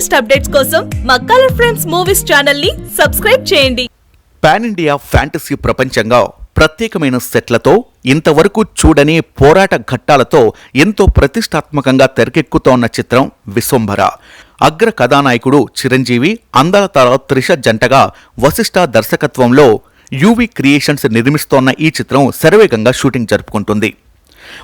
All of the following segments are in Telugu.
లేటెస్ట్ అప్డేట్స్ కోసం మా కలర్ ఫ్రెండ్స్ మూవీస్ ఛానల్ని సబ్స్క్రైబ్ చేయండి. పాన్ ఇండియా ఫ్యాంటసీ ప్రపంచంగా ప్రత్యేకమైన సెట్లతో ఇంతవరకు చూడని పోరాట ఘట్టాలతో ఎంతో ప్రతిష్టాత్మకంగా తెరకెక్కుతోన్న చిత్రం విశ్వంభర అగ్ర కథానాయకుడు చిరంజీవి అందాల తార త్రిష జంటగా వశిష్ఠ దర్శకత్వంలో యూవి క్రియేషన్స్ నిర్మిస్తోన్న ఈ చిత్రం శరవేగంగా షూటింగ్ జరుపుకుంటుంది.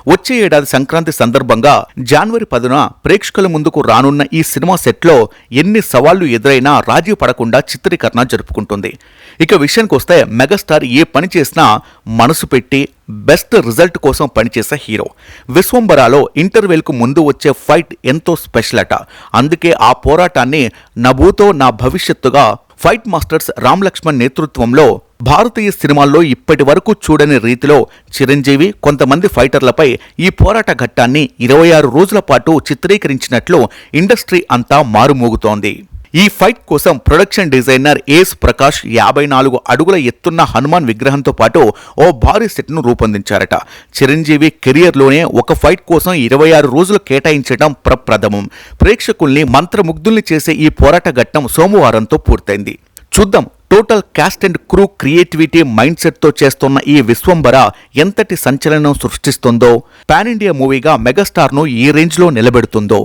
వచ్చే ఏడాది సంక్రాంతి సందర్భంగా జనవరి పదున ప్రేక్షకుల ముందుకు రానున్న ఈ సినిమా సెట్లో ఎన్ని సవాళ్ళు ఎదురైనా రాజీ పడకుండా చిత్రీకరణ జరుపుకుంటుంది. ఇక విషయానికి వస్తే మెగాస్టార్ ఏ పని చేసినా మనసు పెట్టి బెస్ట్ రిజల్ట్ కోసం పనిచేసే హీరో. విశ్వంబరాలో ఇంటర్వెల్కు ముందు వచ్చే ఫైట్ ఎంతో స్పెషల్ అట. అందుకే ఆ పోరాటాన్ని నభూతో నా భవిష్యత్తుగా ఫైట్ మాస్టర్స్ రామ్ లక్ష్మణ్ నేతృత్వంలో భారతీయ సినిమాల్లో ఇప్పటి వరకు చూడని రీతిలో చిరంజీవి కొంతమంది ఫైటర్లపై ఈ పోరాట ఘట్టాన్ని ఇరవై ఆరు రోజుల పాటు చిత్రీకరించినట్లు ఇండస్ట్రీ అంతా మారుమోగుతోంది. ఈ ఫైట్ కోసం ప్రొడక్షన్ డిజైనర్ ఏస్ ప్రకాష్ యాభై నాలుగు అడుగుల ఎత్తున్న హనుమాన్ విగ్రహంతో పాటు ఓ భారీ సెట్ను రూపొందించారట. చిరంజీవి కెరియర్లోనే ఒక ఫైట్ కోసం ఇరవై ఆరు రోజులు కేటాయించడం ప్రప్రథమం. ప్రేక్షకుల్ని మంత్రముగ్ధుల్ని చేసే ఈ పోరాట ఘట్టం సోమవారంతో పూర్తయింది. చూద్దాం total cast and crew creativity mind సెట్తో చేస్తున్న ఈ విశ్వంబర ఎంతటి సంచలనం సృష్టిస్తుందో పాన్ ఇండియా మూవీగా మెగాస్టార్ను ఈ రేంజ్లో నిలబెడుతుందో.